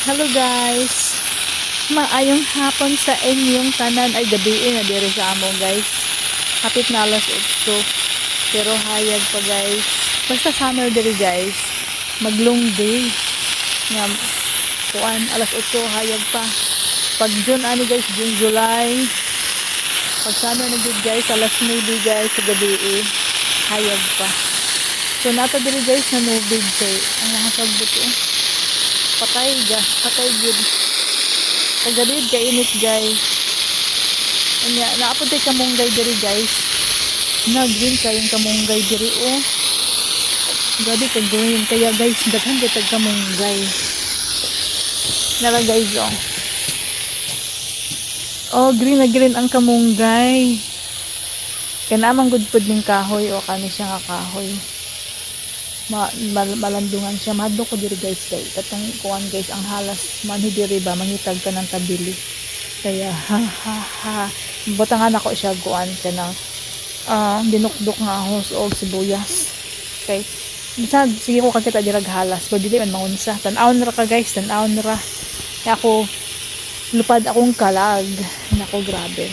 Hello guys. Maayong hapon sa inyong tanan ay gabi na diri sa among guys. Hapit na alas 8. Pero hayag pa guys. Basta summer diri guys. Maglong day. Nga kuan alas 8 hayag pa. Pag June ani guys, June, July. Pag summer na gud guys, alas 9 guys sa gabi eh. Hayag pa. So nato diri guys na nubig kay ang nakasabot oh patay ga patay gud tagalid ka init guys Anya, naapod tay kamunggay diri guys na green kayong kamunggay diri oh. Grabe ka green kaya guys daghan kay tag kamunggay nara guys oh. Oh green na green ang kamunggay kaya naman good food ning kahoy. O kani siya nga kahoy ma mal malandungan siya. Madlo ko diri guys kay katong kuan guys ang halas man diri ba mangitag ka ng tabili kaya ha ha ha. Butangan ako siya kuan ka ng ah dinukdok nga ahos og sibuyas. Kay bisan sige ko kakita diri halas pero dili man mangunsa tan-aon ra ka guys tan-aon ra. Kaya ako lupad akong kalag. Nako grabe.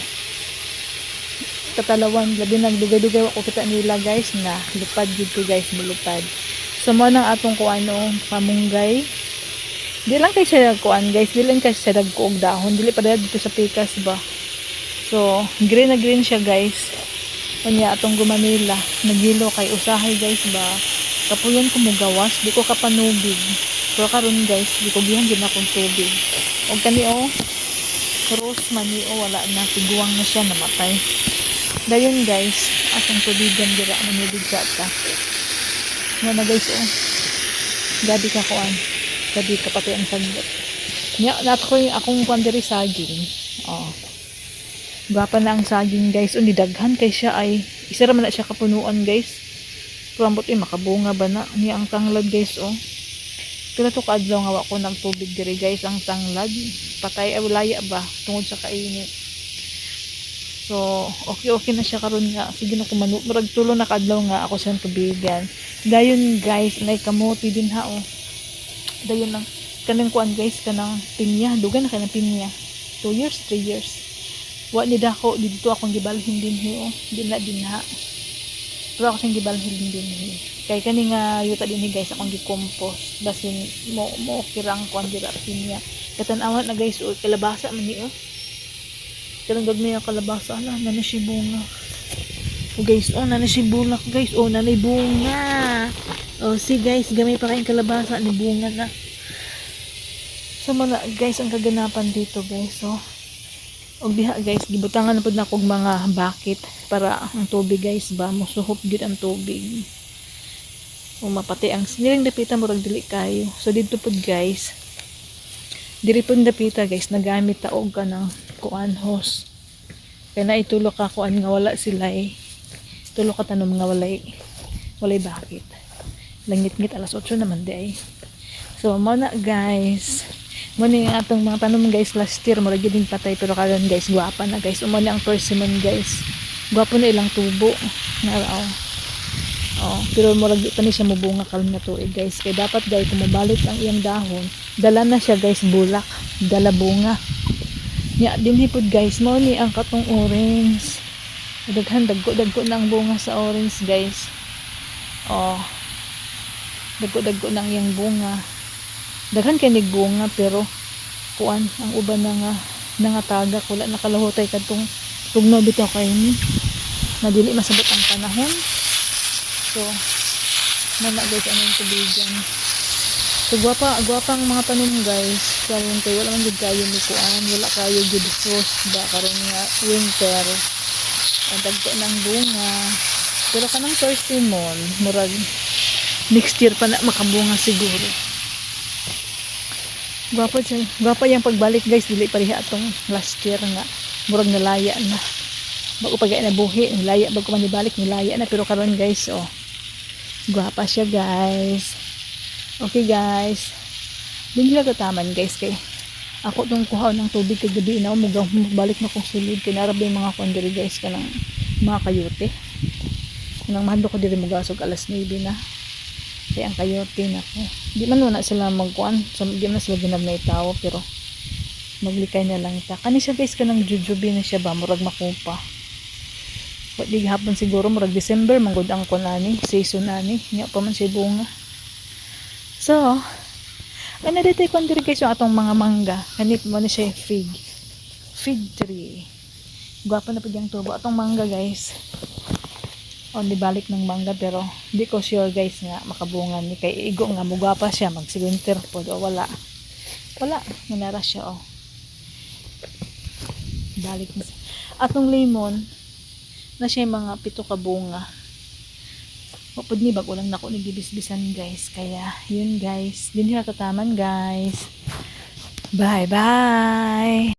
Katalawan labi nagdugay-dugay ako kita nila guys na lupad ko guys mulupad so mo nang atong kuan no pamunggay. Di lang kay siya kuan guys. Di lang kay siya dagko og dahon. Dili pa dito sa pikas ba? So green na green siya guys. Kanya atong gumanila. Nagilo kay usahay guys ba? Kapuyan ko mugawas di ko kapanubig pero karon guys di ko gihan gid akong tubig. Og kani oh rose man ni oh wala na. Tiguang na siya namatay. Dayon guys atong tubigan dira manubig sa ta nga na guys oh. Gabi ka kuan gabi ka pati ang sagot nya nat ko yung akong kuan diri saging. Oh. Gwapa na ang saging guys. Undi daghan kay siya ay isa ra man na siya kapunuan guys. Rambot eh makabunga ba na? Niya ang tanglad guys oh. Pila to kaadlaw nga wa ko nagtubig diri guys ang tanglad. Patay ay walaya ba? Tungod sa kainit. So, okay okay na siya karon nga. Sige na kumanu. Murag tulo na kadlaw nga ako sa tubigan. Dayon guys, nay kamote din ha oh. Dayon lang kanang kuan guys kanang pinya, dugan na kanang pinya. 2 years, 3 years. Wa ni dako dito akong gibalhin din hi oh. Di na din ha. Pero ako siyang gibalhin din hi. Kay kani nga yuta din hi guys akong gi-compost. Basin mo mo kirang kuan dira pinya. Katan-awan na guys oh, kalabasa man ni oh. Kanang gagmay kalabasa ala na si bunga. Oh guys, oh na si bulak guys. Oh na bunga. Oh si guys, gamay pa kayong kalabasa ni bunga na. So mana guys ang kaganapan dito guys. Oh. Og diha guys, gibutangan na pud na kog mga bakit para ang tubig guys ba musuhop gid ang tubig. O mapati ang siniling dapita murag dili kayo. So dito pud guys, diri pud dapita guys nagamit ta og kanang kuan hose kaya na itulo ka kuan nga wala sila eh tulo ka tanom nga walay walay bakit? Langit-ngit alas 8 naman di ay. So mo na guys. Mo ang atong mga tanom guys. Last year murag din patay pero karon guys guwapa na guys. Mo ni ang persimmon guys. Guwapo na ilang tubo. Nga oh. Oh, pero murag pa ni siya mubunga karon nga tuig guys. Kay dapat guys kung mabalik ang iyang dahon. Dala na siya guys bulak. Dala bunga. Nya din hipod guys. Mo ni ang katong orange daghan dagko dagko na ang bunga sa orange guys. Oh. Dagko dagko na ang iyang bunga. Daghan kay bunga pero kuan ang uban na nga nangatagak wala nakalahutay kadtong tugno bitaw kay ni. Madili masabot ang panahon. So nana guys ano yung tubigan. So, gwapa, gwapa ang mga tanom guys. Karon kay wala man gud kayo ni kuan, wala kayo gud frost ba karon nga winter. Ang ng bunga. Pero kanang persimmon, murag next year pa na makabunga siguro. Gwapa siya. Gwapa yung pagbalik guys, dili pareha atong last year nga. Murag nalaya na. Bago pagay na buhi, nilaya bago man ibalik, nilaya na. Pero karon guys, oh. Gwapa siya guys. Okay guys. Din sila kataman guys kay ako tong kuha ng tubig kay gabi na umugaw balik na kong sulod kay narab yung mga kondiri guys kanang mga kayote. Nang mahalo ko diri mugasog alas 9 na. Kaya ang kayote na ko. Di man na sila magkuan. So, di man sila ginab na itawo. Pero, maglikay na lang ita. Kani siya guys, kanang jujubi na siya ba? Murag makupa. Di hapon siguro, murag December, manggod ang kuan ani. Season ani. Nga pa man siya bunga. So, ano dito yung diri atong mga mangga. Kanip mo na siya yung fig. Fig tree. Gwapo na po yung tubo. Atong mangga guys. O, di balik ng mangga pero di ko sure guys nga makabungan ni kay igo nga mugapa siya magsilinter po o wala wala nanara siya o balik na siya. atong lemon na siya mga pito ka bunga Mapod ni bag ulang nako nagibisbisan guys. Kaya yun guys. Din tataman guys. Bye bye